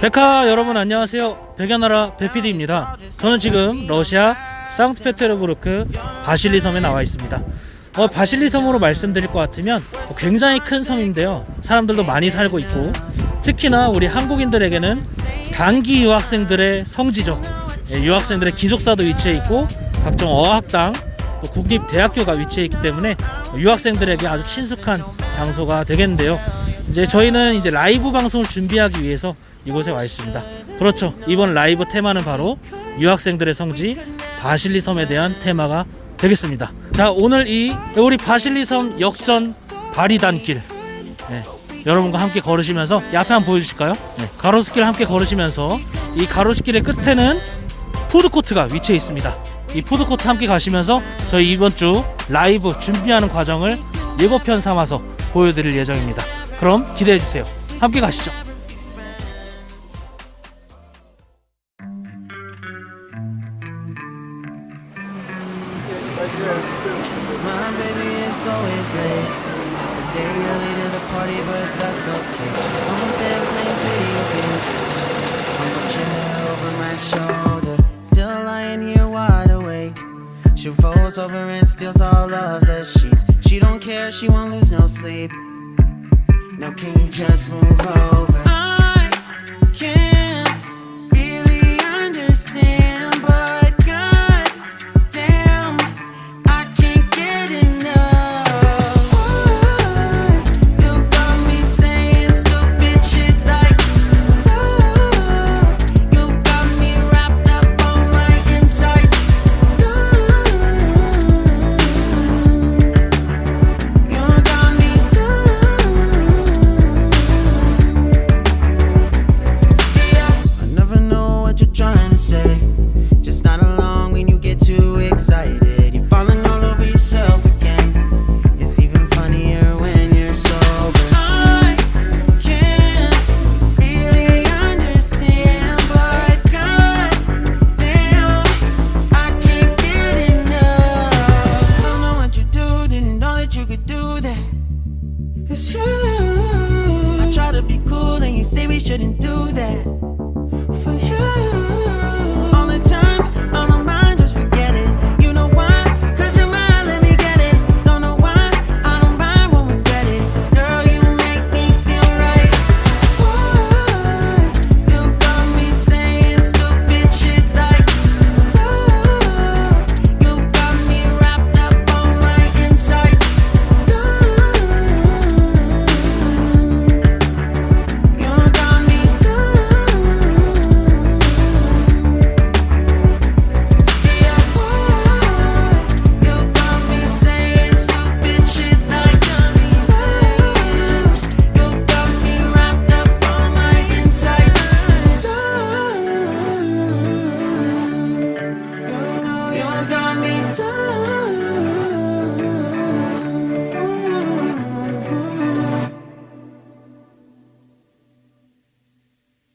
백화 여러분 안녕하세요. 백연나라 베피디입니다. 저는 지금 러시아 상트페테르부르크 바실리 섬에 나와 있습니다. 어, 바실리 섬으로 말씀드릴 것 같으면 굉장히 큰 섬인데요. 사람들도 많이 살고 있고 특히나 우리 한국인들에게는 단기 유학생들의 성지죠. 예, 유학생들의 기숙사도 위치해 있고 각종 어학당 또 국립대학교가 위치해 있기 때문에 유학생들에게 아주 친숙한 장소가 되겠는데요. 이제 저희는 이제 라이브 방송을 준비하기 위해서 이곳에 와 있습니다. 그렇죠. 이번 라이브 테마는 바로 유학생들의 성지 바실리 섬에 대한 테마가 되겠습니다. 자, 오늘 이 우리 바실리 섬 역전 바리단길 네, 여러분과 함께 걸으시면서 이 앞에 한번 보여주실까요? 네, 가로수길 함께 걸으시면서 이 가로수길의 끝에는 푸드코트가 위치해 있습니다. 이 푸드코트 함께 가시면서 저희 이번 주 라이브 준비하는 과정을 예고편 삼아서 보여드릴 예정입니다. 그럼 기대해 주세요. 함께 가시죠. My baby is always late. A day early to the party, but that's okay. She's on the bed playing video games. I'm watching her over my shoulder. Still lying here wide awake. She rolls over and steals all of the sheets. She don't care, she won't lose no sleep. can you just move over? Could do that. It's you. I try to be cool, and you say we shouldn't do that.